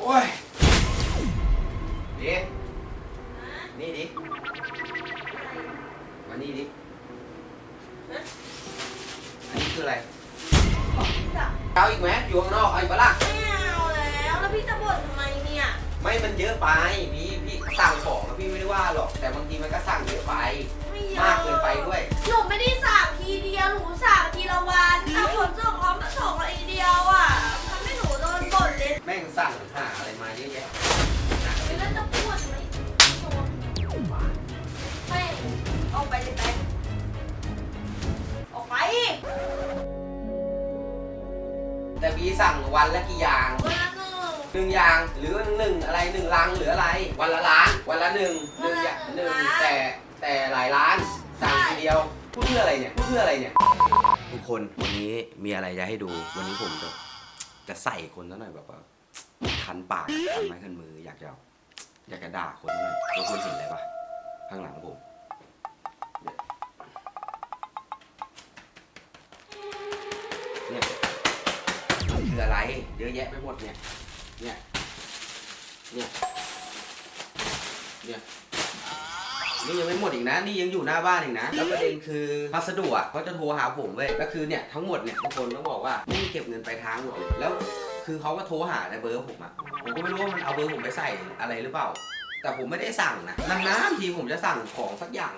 โอ้ยดินี่ดิมานี่ดิอันนี้คืออะไรจ้ะเอาอีกไหมอยู่ข้างนอกเอาอีกปะล่ะไม่เอาแล้วแล้วพี่จะบ่นทำไมเนี่ยไม่มันเยอะไปพี่พี่สั่งของอะพี่ไม่ได้ว่าหรอก แต่บางทีมันก็สั่งเยอะไป ไม่เยอะมากเกินไปด้วย หนูไม่ได้สั่งทีเดียวหนูสั่งทีละวันแต่ขนส่งพร้อมมาส่งทีเดียวอะทำให้หนูโดนบ่นเลยแม่งสั่ง พี่สั่งวันละกี่อย่างวันละหนึ่งหนึ่งอย่างหรือหนึ่งอะไรหนึ่งลังหรืออะไร วันละล้าน วันละหนึ่งหนึ่งอย่างหนึ่งแต่แต่หลายล้านสั่งทีเดียวพูดเพื่ออะไรเนี่ยพูดเพื่ออะไรเนี่ยทุกคนวันนี้มีอะไรจะให้ดู วันนี้ผมจะจะใส่คนซะหน่อยแบบว่าคันปากคันไม้คันมืออยากจะอยากจะด่าคนหน่อยทุกคนเห็นอะไรปะข้างหลังผม อะไรเยอะแยะไปหมดเนี่ย เนี่ย เนี่ย เนี่ย นี่ยังไม่หมดอีกนะ นี่ยังอยู่หน้าบ้านอีกนะ แล้วประเด็นคือพัสดุอะเขาจะโทรหาผมเว้ยก็คือเนี่ยทั้งหมดเนี่ยบางคนต้องบอกว่าไม่มีเก็บเงินไปลายทางหมดเลย แล้วคือเขาก็โทรหาในเบอร์ผมอะ ผมก็ไม่รู้ว่ามันเอาเบอร์ผมไปใส่อะไรหรือเปล่า แต่ผมไม่ได้สั่งนะ นานๆทีผมจะสั่งของสักอย่าง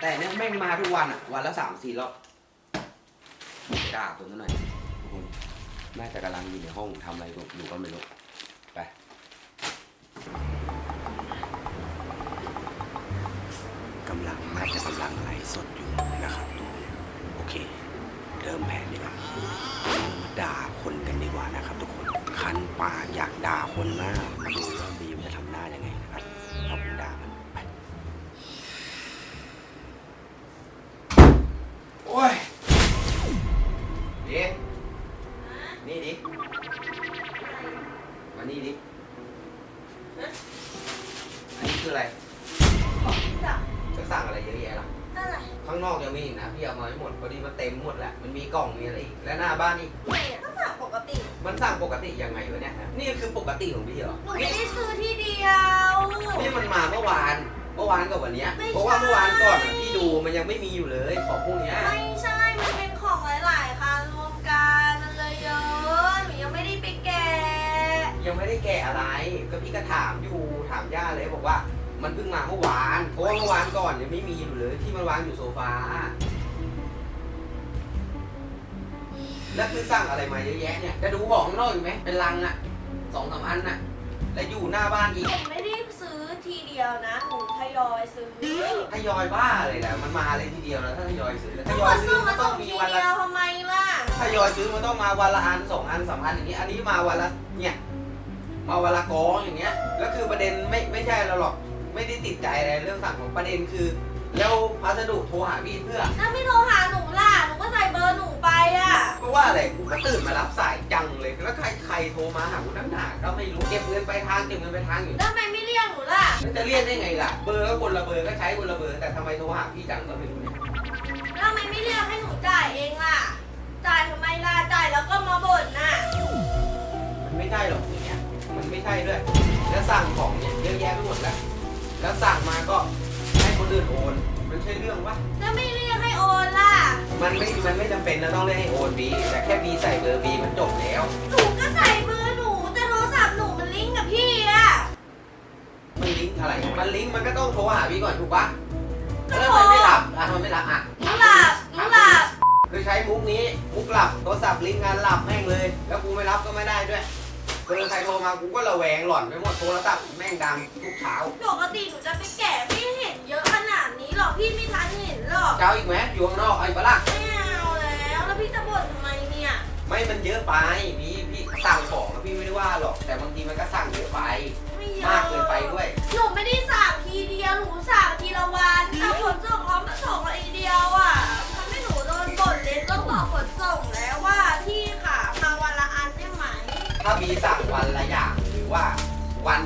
แต่เนี่ยแม่งมาทุกวันอะ วันละสามสี่รอบด่าคนซะหน่อย น่าจะกำลังอยู่ในห้องทำอะไรอยู่ก็ไม่รู้ไปกำลังน่าจะกำลังไลฟ์สดอยู่นะครับ โอเค เริ่มแผนดีกว่าเรามาด่าคนกันดีกว่านะครับ ทุกคนคันปากอยากด่าคนมากมาดูว่ามี จ้ะจะสั่งอะไรเยอะแยะล่ะอะไรข้างนอกยังมีอีกนะพี่เอามาให้หมดพอดีมันเต็มหมดแหละมันมีกล่องมีอะไรอีกและหน้าบ้านนี่ไม่ก็สั่งปกติ มันสั่งปกติยังไงวะเนี่ยฮะนี่คือปกติของพี่เหรอหนูไม่ได้ซื้อทีเดียว นี่มันมาเมื่อวานเมื่อวานกับวันเนี้ยไม่ใช่ เพราะว่าเมื่อวานก่อนอะพี่ดูมันยังไม่มีอยู่เลยของพวกเนี้ยไม่ใช่ มันเป็นของหลายๆคันรวมกันมันเลยเยอะ หนูยังไม่ได้ไปแกะยังไม่ได้แกะอะไรก็พี่ก็ถามอยู่ถามย่าเลยบอกว่า มันเพิ่งมาเมื่อวาน เพราะว่าเมื่อวานก่อนยังไม่มีอยู่เลยที่มันวางอยู่โซฟา แล้วคือสั่งอะไรมาเยอะแยะเนี่ยจะดูของข้างนอกอีกไหมเป็นลังอะสองสามอันน่ะแล้วอยู่หน้าบ้านอีกหนูไม่ได้ซื้อทีเดียวนะหนูทยอยซื้อทยอยบ้าเลยแหละมันมาเลยทีเดียวแล้วถ้าทยอยซื้อแล้วททุกยคอยนซื้ส่องมัมานต้ส่องงมีทีวันเดีละยวทำไมล่ะ ทยอยซื้อมันต้องมาวันละอันสองอันสามอันอย่างนี้ อันนี้มาวันละเนี่ย มาวันละกองอย่างเงี้ย แล้วคือประเด็นไม่ไม่ใช่เราหรอก ไม่ได้ติดใจอะไรเรื่องสั่งของประเด็นคือ แล้วพัสดุโทรหาพี่เพื่อถ้าไม่โทรหาหนูล่ะ หนูก็ใส่เบอร์หนูไปอะ เพราะว่าอะไรกูก็ตื่นมารับสายจังเลย แล้วใครใครโทรมาหากูนั่งหนาก็ไม่รู้เก็บเงินไปลายทางเก็บเงินไปลายทางอยู่ แล้วทำไมไม่เรียกหนูล่ะแล้วจะเรียกได้ไงล่ะ เบอร์ก็คนละเบอร์ก็ใช้คนละเบอร์ แต่ทำไมโทรหาพี่จังก็ไม่รู้เนี่ยแล้วทำไมไม่เรียกให้หนูจ่ายเองล่ะ จ่ายทำไมล่ะ จ่ายแล้วก็มาบ่นน่ะ มันไม่ใช่หรอกอย่างเงี้ย มันไม่ใช่ด้วย แล้วสั่งของเนี่ยเยอะแยะไปหมดแล้ว แล้วสั่งมาก็ให้คนอื่นโอน มันใช่เรื่องวะ แล้วไม่เรียกให้โอนล่ะ มันไม่ มันไม่จำเป็นนะต้องเรียกให้โอนบีแต่แค่บีใส่เบอร์บีมันจบแล้ว หนูก็ใส่เบอร์หนู แต่โทรศัพท์หนูมันลิงก์กับพี่อะมันลิงก์อะไร มันลิงก์มันก็ต้องโทรหาพี่ก่อนถูกปะก็แล้วโทรทำไมไม่รับอะทำไมไม่รับอะหนูหลับหนูหลับคือใช้มุกนี้ มุกหลับ โทรศัพท์ลิงก์งานหลับแม่งเลย แล้วกูไม่รับก็ไม่ได้ด้วย เบอร์ใครโทรมากูก็ระแวงหล่อนไปหมดโทรศัพท์แม่งดังทุกเช้าปกติหนูจะไปแกะไม่เห็นเยอะขนาดนี้หรอกพี่ไม่ทันเห็นหรอก เช้าอีกไหมอยู่ข้างนอกเอาอีกปะล่ะไม่เอาแล้ว แล้วพี่จะบ่นทำไมเนี่ย ไม่มันเยอะไปพี่พี่สั่งของอะพี่ไม่ได้ว่าหรอก แต่บางทีมันก็สั่งเยอะไป ไม่เยอะมากเกินไปด้วย หนูไม่ได้สั่งทีเดียวหนูสั่งทีละวันแต่ขนส่งพร้อมมาส่งทีเดียวอะ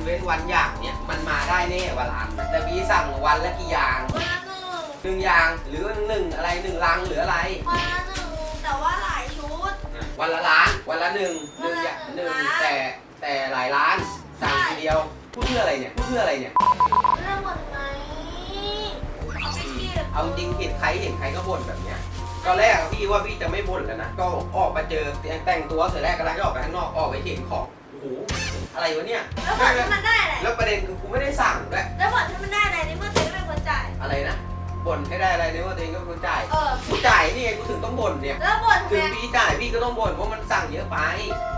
วันเว้นวันอย่างเนี่ยมันมาได้แน่วันละอันแต่บีสั่งวันละกี่อย่างวันละหนึ่งหนึ่งอย่างหรือหนึ่งอะไรหนึ่งลังหรืออะไร วันละหนึ่งแต่ว่าหลายชุด วันละล้านวันละหนึ่งหนึ่งอย่างหนึ่งแต่แต่หลายล้านเดียวพูดเพื่ออะไรเนี่ยพูดเพื่ออะไรเนี่ยเรื่องหมดไหมเอาไปเก็บเอาจริงเห็นใครเห็นใครก็บ่นแบบเนี้ยตอนแรกอะพี่ว่าพี่จะไม่บ่นแล้วนะก็ออกมาเจอแต่งตัวเสร็จแรกกำลังจะออกไปข้างนอกออกไปเห็นของโอ้โห อะไรวะเนี่ยแล้วผลที่มันได้อะไร แล้วประเด็นคือกูไม่ได้สั่งด้วยแล้วผลที่มันได้อะไรในเมื่อตัวเองเป็นคนจ่าย อะไรนะบ่นให้ได้อะไรในว่าตัวเองก็เป็นคนจ่ายเออ กูจ่ายนี่ไงกูถึงต้องบ่นเนี่ย แล้วบ่นคือแม่พี่จ่ายพี่ก็ต้องบ่นว่ามันสั่งเยอะไป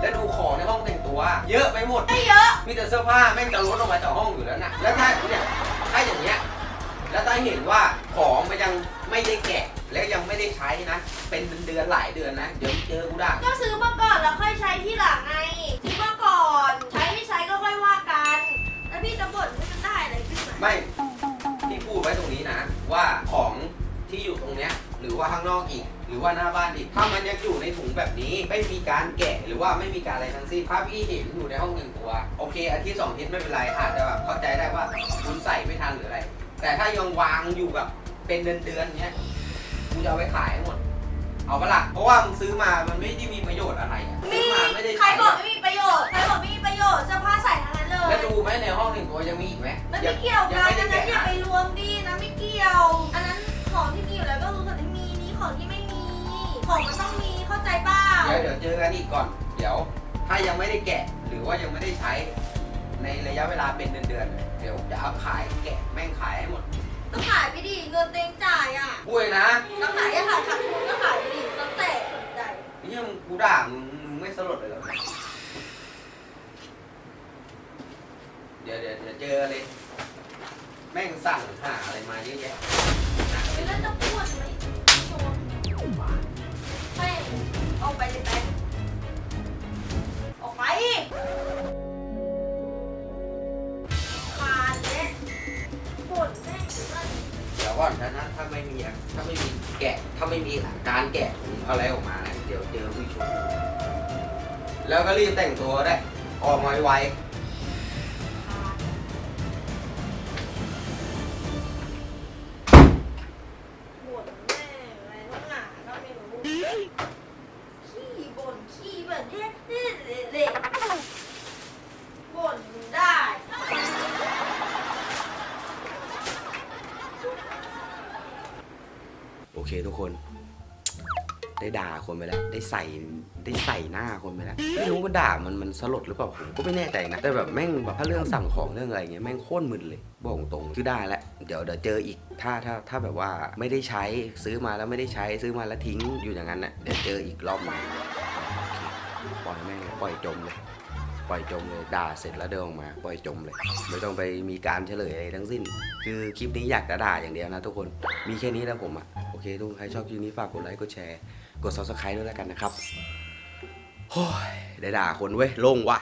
แล้วดูของในห้องแต่งตัว เยอะไปหมด ไม่เยอะ มีแต่เสื้อผ้าแม่งจะล้นออกมาจากห้องอยู่แล้วนะแล้วถ้าเนี่ยถ้าอย่างเงี้ย แล้วถ้าเห็นว่าของมันยังไม่ได้แกะ แล้วยังไม่ได้ใช้นะ เป็นเดือนๆหลายเดือนนะ เดี๋ยวเจอกูด่าก็ซื้อมาก่อนแล้วค่อยใช้ที่หลังไง ไม่ที่พูดไว้ตรงนี้นะ ว่าของที่อยู่ตรงเนี้ยหรือว่าข้างนอกอีก หรือว่าหน้าบ้านอีก ถ้ามันยังอยู่ในถุงแบบนี้ ไม่มีการแกะหรือว่าไม่มีการอะไรทั้งสิ้นถ้าพี่เห็นอยู่ในห้องหนึ่งตัวโอเคอาทิตย์สองอาทิตย์ไม่เป็นไรอาจจะแบบเข้าใจได้ว่าคุณใส่ไม่ทันหรืออะไร แต่ถ้ายังวางอยู่แบบเป็นเดือนๆเนี้ยกูจะเอาไปขายให้หมด เอาปะล่ะเพราะว่ามึงซื้อมามันไม่ได้มี มีอีกไหมมันไม่เกี่ยวยังกันไม่อัได้นนั้นอย่าแกะไปรวมดินะไม่เกี่ยว อันนั้นของที่มีอยู่แล้วก็รู้ส่วนที่มีนี่ของที่ไม่มี ของมันต้องมีเข้าใจเปล่าเดี๋ยวเดี๋ยวเจอกันอีกก่อน เดี๋ยว ถ้ายังไม่ได้แกะหรือว่ายังไม่ได้ใช้ ในระยะเวลาเป็นเดือนๆเดี๋ยวจะเอาขายแกะแม่งขายให้หมดก็ขายไปดิเงินเต็งจ่ายอะพูดเลยนะก็ขายอย่าขายขาดทุนก็ขายไปดิตั้งแต่สนใจนี่มึงกูด่ามึงมึงไม่สลดเลยเหรอ เดี๋ยวเดี๋ยวเดี๋ยวเจ อเลย แม่งสั่งหาอะไรมาเยอะแยะเป็นเรื่องจะพูดไหมโจรแม่งออกไปเลยไปออกไปผ่านเลยบ่นแม่งถึงว่เดี๋ยวก่อนถ้าถ้าถ้าไม่มีอะถ้าไม่มีแกะ ถ้าไม่มีการแกะอะไรออกมานะเดี๋ยวเจอผู้ชมแล้วก็รีบแต่งตัวได้ออกมาไวบ่ ทุกคน ได้ด่าคนไปแล้ว ได้ใส่ได้ใส่หน้าคนไปแล้วไม่รู้ว่าด่ามันมันสลดหรือเปล่าผมก็ไม่แน่ใจนะ แต่แบบแม่งแบบถ้าเรื่องสั่งของเรื่องอะไรเงี้ยแม่งโคตรมึนเลย บอกตรงๆคือได้แล้วเดี๋ยวเดี๋ยวเจออีกถ้าถ้าถ้าแบบว่าไม่ได้ใช้ซื้อมาแล้วไม่ได้ใช้ซื้อมาแล้วทิ้งอยู่อย่างนั้นน่ะเดี๋ยวเจออีกรอบหนึ่งปล่อยแม่งปล่อยจมเลยปล่อยจมเลยด่าเสร็จแล้วเดินออกมาปล่อยจมเลย ไม่ต้องไปมีการเฉลยอะไรทั้งสิ้น คือคลิปนี้อยากจะด่าอย่างเดียวนะทุกคนมีแค่นี้แล้วผมอะ เคทุกคนใครชอบคลิปนี้ฝากกดไลค์กดแชร์ กด subscribe ด้วยแล้วกันนะครับโอ้ยได้ด่าคนเว้ยโล่งว่ะ